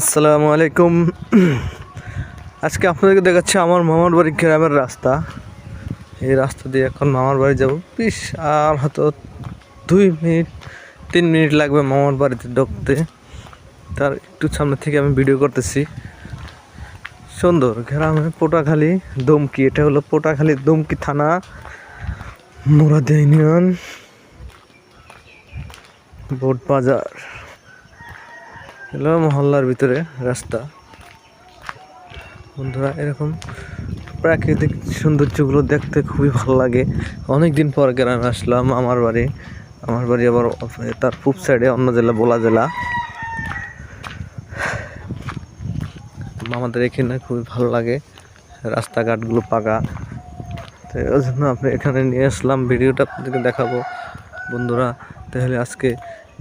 আসসালামু আলাইকুম। আজকে আপনাদেরকে দেখাচ্ছি আমার মামার বাড়ি গ্রামের রাস্তা। এই রাস্তা দিয়ে এখন মামার বাড়ি যাব। বিশ আর হয়তো দুই মিনিট, তিন মিনিট লাগবে মামার বাড়িতে ঢুকতে। তার একটু সামনে থেকে আমি ভিডিও করতেছি। সুন্দর গ্রামে পোটাখালী দমকি। এটা হলো পোটাখালী দমকি থানা, মুরাদিয়া ইউনিয়ন, বোট বাজার। এগুলো মহল্লার ভিতরে রাস্তা। বন্ধুরা, এরকম প্রাকৃতিক সৌন্দর্যগুলো দেখতে খুবই ভালো লাগে। অনেক দিন পর গ্রামে আসলাম, আমার বাড়ি। আমার বাড়ি আবার তার পূব সাইডে অন্য জেলা, বোলা জেলা। আমাদের এখানে খুবই ভালো লাগে, রাস্তাঘাটগুলো পাকা। তো ওই জন্য আপনি এখানে নিয়ে আসলাম, ভিডিওটা আপনাদেরকে দেখাবো। বন্ধুরা, তাহলে আজকে